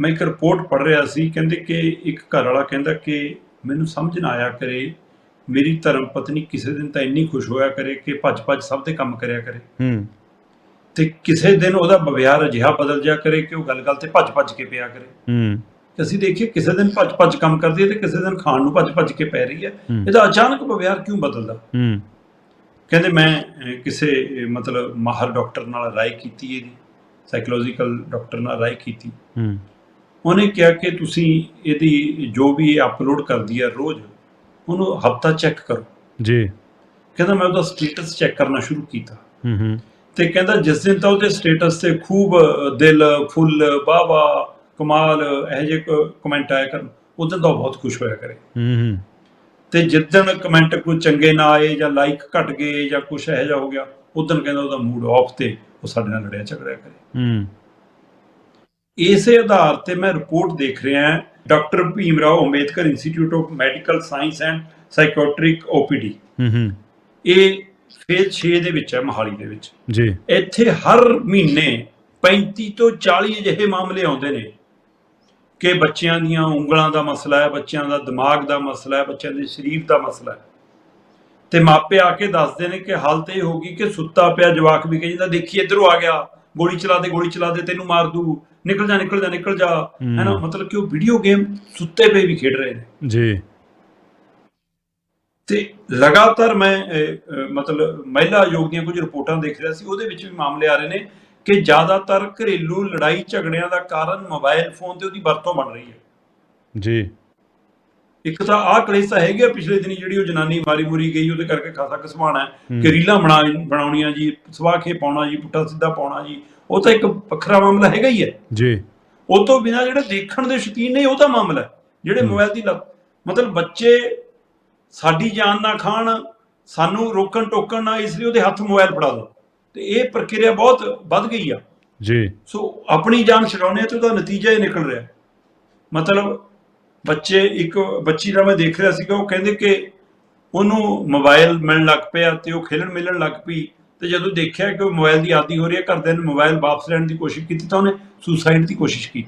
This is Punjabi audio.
ਮੈਂ ਇੱਕ ਰਿਪੋਰਟ ਪੜ੍ਹ ਰਿਹਾ ਸੀ ਕਹਿੰਦੇ ਕਿ ਇੱਕ ਘਰ ਵਾਲਾ ਕਹਿੰਦਾ ਕਿ ਮੈਨੂੰ ਸਮਝ ਨਾ ਆਇਆ ਕਰੇ ਮੇਰੀ ਧਰਮ ਪਤਨੀ ਕਿਸੇ ਦਿਨ ਤਾਂ ਇੰਨੀ ਖੁਸ਼ ਹੋਇਆ ਕਰੇ ਕਿ ਭੱਜ ਭੱਜ ਸਭ ਦੇ ਕੰਮ ਕਰਿਆ ਕਰੇ। ਹੂੰ। ਤੇ ਕਿਸੇ ਦਿਨ ਉਹਦਾ ਵਿਵਹਾਰ ਅਜਿਹਾ ਬਦਲ ਜਾ ਕਰੇ ਕਿ ਉਹ ਗੱਲ-ਗੱਲ ਤੇ ਭੱਜ ਭੱਜ ਕੇ ਪਿਆ ਕਰੇ। ਹੂੰ। ਤੇ ਅਸੀਂ ਦੇਖੀਏ ਕਿਸੇ ਦਿਨ ਭੱਜ ਭੱਜ ਕੰਮ ਕਰਦੀ ਹੈ ਤੇ ਕਿਸੇ ਦਿਨ ਖਾਣ ਨੂੰ ਭੱਜ ਭੱਜ ਕੇ ਪੈ ਰਹੀ ਹੈ। ਇਹਦਾ ਅਚਾਨਕ ਵਿਵਹਾਰ ਕਿਉਂ ਬਦਲਦਾ? ਹੂੰ। ਕਹਿੰਦੇ ਮੈਂ ਕਿਸੇ ਮਤਲਬ ਮਾਹਰ ਡਾਕਟਰ ਨਾਲ ਰਾਏ ਕੀਤੀ ਇਹਦੀ ਸਾਈਕੋਲੋਜੀਕਲ ਡਾਕਟਰ ਨਾਲ ਰਾਏ ਕੀਤੀ। ਹੂੰ। ਉਹਨੇ ਕਿਹਾ ਕਿ ਤੁਸੀਂ ਇਹਦੀ ਜੋ ਵੀ ਇਹ ਅਪਲੋਡ ਕਰਦੀ ਹੈ ਰੋਜ਼ ਉਹਨੂੰ ਹਫਤਾ ਚੈੱਕ ਕਰੋ। ਜੀ। ਕਹਿੰਦਾ ਮੈਂ ਉਹਦਾ ਸਟੇਟਸ ਚੈੱਕ ਕਰਨਾ ਸ਼ੁਰੂ ਕੀਤਾ। ਹੂੰ ਹੂੰ। ਤੇ ਕਹਿੰਦਾ ਜਿਸ ਦਿਨ ਤਾਂ ਉਹਦੇ ਸਟੇਟਸ ਤੇ ਖੂਬ ਦਿਲ ਫੁੱਲ ਵਾਹ ਕਮਾਲ ਇਹੋ ਜਿਹੇ ਕਮੈਂਟ ਆਇਆ ਕਰਨ ਉਦੋਂ ਤਾਂ ਬਹੁਤ ਖੁਸ਼ ਹੋਇਆ ਕਰੇ। ਹੂੰ ਹੂੰ। ਤੇ ਜਿੱਦਣ ਕਮੈਂਟ ਕੋਈ ਚੰਗੇ ਨਾ ਆਏ ਜਾਂ ਲਾਈਕ ਘਟ ਗਏ ਜਾਂ ਕੁਝ ਇਹੋ ਜਿਹਾ ਹੋ ਗਿਆ ਉਦੋਂ ਕਹਿੰਦਾ ਉਹਦਾ ਮੂਡ ਆਫ ਤੇ ਉਹ ਸਾਡੇ ਨਾਲ ਲੜਿਆ ਝਗੜਿਆ ਕਰੇ। ਹੂੰ। ਇਸੇ ਆਧਾਰ ਤੇ ਮੈਂ ਰਿਪੋਰਟ ਦੇਖ ਰਿਹਾ ਹਾਂ doctor Bhim Rao Ambedkar institute of medical science and psychiatric OPD. ਹੂੰ ਹੂੰ। ਇਹ ਫੇਜ਼ 6 ਦੇ ਵਿੱਚ ਹੈ ਮੋਹਾਲੀ ਦੇ ਵਿੱਚ। ਜੀ। ਇੱਥੇ ਹਰ ਮਹੀਨੇ 35 ਤੋਂ 40 ਅਜਿਹੇ ਮਾਮਲੇ ਆਉਂਦੇ ਨੇ ਕਿ ਬੱਚਿਆਂ ਦੀਆਂ ਉਂਗਲਾਂ ਦਾ ਮਸਲਾ ਹੈ ਬੱਚਿਆਂ ਦਾ ਦਿਮਾਗ ਦਾ ਮਸਲਾ ਹੈ ਬੱਚਿਆਂ ਦੇ ਸਰੀਰ ਦਾ ਮਸਲਾ ਹੈ। ਤੇ ਮਾਪੇ ਆ ਕੇ ਦੱਸਦੇ ਨੇ ਕਿ ਹਾਲਤ ਇਹ ਹੋਗੀ ਕਿ ਸੁੱਤਾ ਪਿਆ ਜਵਾਕ ਵੀ ਕਹਿੰਦਾ ਦੇਖੀ ਇੱਧਰੋਂ ਆ ਗਿਆ ਗੋਲੀ ਚਲਾ ਦੇ ਗੋਲੀ ਚਲਾ ਦੇ ਤੈਨੂੰ ਮਾਰ ਦੂ ਨਿਕਲ ਜਾ ਨਿਕਲ ਜਾ ਨਿਕਲ ਜਾ। ਹੈ। ਨਾ ਮਤਲਬ ਕਿ ਉਹ ਵੀਡੀਓ ਗੇਮ ਸੁੱਤੇ ਪਏ ਵੀ ਖੇਡ ਰਹੇ ਨੇ। ਜੀ। ਤੇ ਲਗਾਤਾਰ ਮੈਂ ਮਤਲਬ ਮਹਿਲਾ ਯੋਗ ਦੀਆਂ ਕੁਝ ਰਿਪੋਰਟਾਂ ਦੇਖ ਰਿਹਾ ਸੀ ਉਹਦੇ ਵਿੱਚ ਵੀ ਮਾਮਲੇ ਆ ਰਹੇ ਨੇ ਕਿ ਜ਼ਿਆਦਾਤਰ ਘਰੇਲੂ ਲੜਾਈ ਝਗੜਿਆਂ ਦਾ ਕਾਰਨ ਮੋਬਾਈਲ ਫੋਨ ਤੇ ਉਹਦੀ ਵਰਤੋਂ ਬਣ ਰਹੀ ਹੈ। ਜੀ। ਇੱਕ ਤਾਂ ਆਹ ਕਲੇਸ਼ ਤਾਂ ਹੈਗਾ ਪਿਛਲੇ ਦਿਨੀ ਜਿਹੜੀ ਉਹ ਜਨਾਨੀ ਮਾਰੀ ਮੁਰੀ ਗਈ ਉਹਦੇ ਕਰਕੇ ਖਾਸਾ ਹੂੰ। ਕਿ ਰੀਲਾਂ ਬਣਾ ਬਣਾਉਣੀਆਂ ਜੀ ਸਵਾਖੇ ਪਾਉਣਾ ਜੀ ਪੁੱਠਾ ਸਿੱਧਾ ਪਾਉਣਾ ਜੀ। ਉਹ ਤਾਂ ਇੱਕ ਵੱਖਰਾ ਮਾਮਲਾ ਹੈਗਾ ਹੀ ਹੈ। ਜੀ। ਉਹ ਤੋਂ ਬਿਨਾ ਜਿਹੜੇ ਦੇਖਣ ਦੇ ਸ਼ੌਕੀਨ ਨੇ ਉਹ ਤਾਂ ਮਾਮਲਾ ਹੈ। ਜਿਹੜੇ ਹੂੰ। ਮੋਬਾਈਲ ਦੀ ਮਤਲਬ ਬੱਚੇ ਸਾਡੀ ਜਾਨ ਨਾ ਖਾਣ ਸਾਨੂੰ ਰੋਕਣ ਟੋਕਣ ਨਾ ਇਸ ਲਈ ਉਹਦੇ ਹੱਥ ਮੋਬਾਈਲ ਫੜਾ ਦਿਓ ਤੇ ਇਹ ਪ੍ਰਕਿਰਿਆ ਬਹੁਤ ਵੱਧ ਗਈ ਆ। ਜੀ। ਸੋ ਆਪਣੀ ਜਾਨ ਛਡਾਉਣੇ ਤੇ ਉਹਦਾ ਨਤੀਜਾ ਇਹ ਨਿਕਲ ਰਿਹਾ। ਮਤਲਬ ਬੱਚੇ ਇੱਕ ਬੱਚੀ ਦਾ ਮੈਂ ਦੇਖ ਰਿਹਾ ਸੀਗਾ ਉਹ ਕਹਿੰਦੇ ਕਿ ਉਹਨੂੰ ਮੋਬਾਈਲ ਮਿਲਣ ਲੱਗ ਪਿਆ ਤੇ ਉਹ ਖੇਲਣ ਮਿਲਣ ਲੱਗ ਪਈ। ਤੇ ਜਦੋਂ ਦੇਖਿਆ ਕਿ ਉਹ ਮੋਬਾਈਲ ਦੀ ਆਦੀ ਹੋ ਰਹੀ ਹੈ, ਘਰਦਿਆਂ ਨੇ ਮੋਬਾਈਲ ਵਾਪਸ ਲੈਣ ਦੀ ਕੋਸ਼ਿਸ਼ ਕੀਤੀ ਤਾਂ ਉਹਨੇ ਸੁਸਾਈਡ ਦੀ ਕੋਸ਼ਿਸ਼ ਕੀਤੀ।